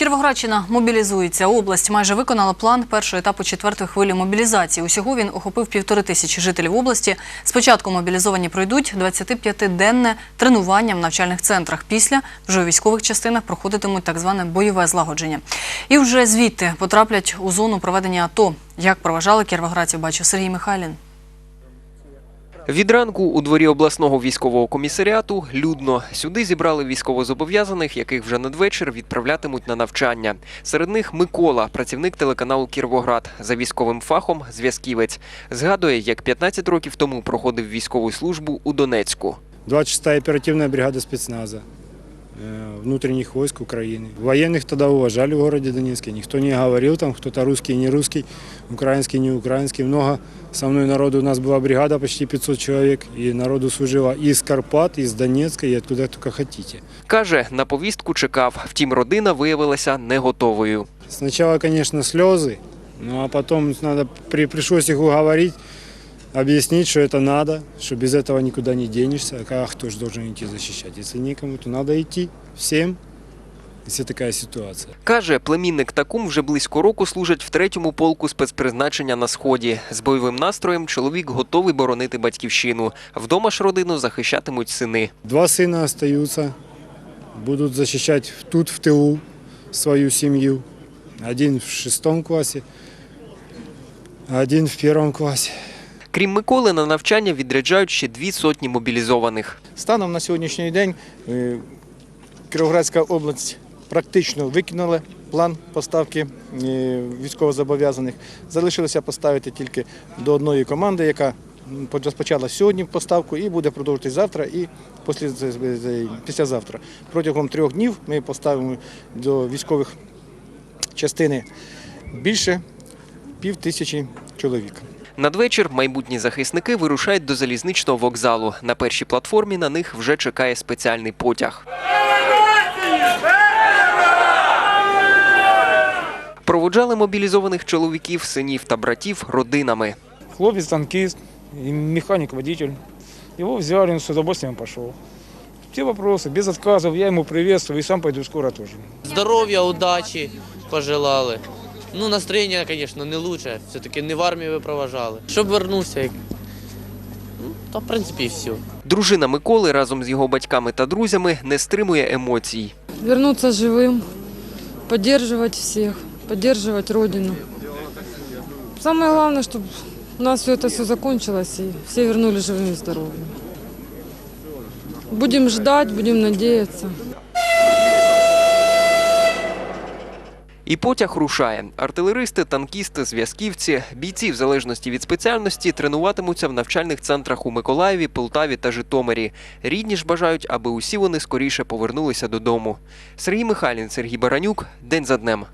Кіровоградщина мобілізується. Область майже виконала план першого етапу четвертої хвилі мобілізації. Усього він охопив півтори тисячі жителів області. Спочатку мобілізовані пройдуть 25-денне тренування в навчальних центрах. Після вже у військових частинах проходитимуть так зване бойове злагодження. І вже звідти потраплять у зону проведення АТО. Як проважали кіровоградців, бачив Сергій Михайлін. Від ранку у дворі обласного військового комісаріату людно. Сюди зібрали військовозобов'язаних, яких вже надвечір відправлятимуть на навчання. Серед них Микола, працівник телеканалу Кірвоград, за військовим фахом зв'язківець. Згадує, як 15 років тому проходив військову службу у Донецьку. 26-та оперативна бригада спецназа внутренних войск Украины. Военных тогда уважали в городе Донецке. Никто не говорил там, кто-то русский, не русский, украинский, не украинский. Много со мной народу. У нас была бригада почти 500 человек. И народу служило и из Карпат, и из Донецка, и откуда только хотите. Каже, на повістку чекав, втім родина виявилася не готовою. Сначала, конечно, слезы, ну а потом надо, при, пришлось их уговорить, объяснить, что это надо, что без этого никуда не денешься. А кто же должен идти защищать? Если некому, то надо идти всем, если такая ситуация. Каже, племінник Такум вже близько року служить в третьому полку спецпризначення на сході. З бойовим настроєм чоловік готовий боронити батьківщину. Вдома ж родину захищатимуть сини. Два сына остаются, будут защищать тут, в тылу, свою семью. Один в шестом классе, один в первом классе. Крім Миколи, на навчання відряджають ще дві сотні мобілізованих. Станом на сьогоднішній день е, Кіровоградська область практично викинула план поставки е, військовозобов'язаних. Залишилося поставити тільки до одної команди, яка розпочала сьогодні поставку і буде продовжувати завтра і післязавтра. Протягом трьох днів ми поставимо до військових частини більше пів тисячі чоловік. Надвечір майбутні захисники вирушають до залізничного вокзалу. На першій платформі на них вже чекає спеціальний потяг. Проводжали мобілізованих чоловіків, синів та братів родинами. Хлопец танкист, и механик, водитель. Его взяли, он с удовольствием пошел. Все вопросы, без отказов, я ему приветствую и сам пойду скоро тоже. Здоров'я, удачі пожелали. Ну, настроєння, звісно, не лучше. Все-таки не в армії ви проважали. Щоб вернувся, як... ну, та в принципі і все. Дружина Миколи разом з його батьками та друзями не стримує емоцій. вернуться живым, поддерживать всех, поддерживать Родину. Самое главное, чтобы у нас все это все закончилось и все вернулись живыми и здоровыми. Будем ждать, будем надеяться. І потяг рушає. Артилеристи, танкісти, зв'язківці, бійці в залежності від спеціальності тренуватимуться в навчальних центрах у Миколаєві, Полтаві та Житомирі. Рідні ж бажають, аби усі вони скоріше повернулися додому. Сергій Михайлін, Сергій Баранюк. День за днем.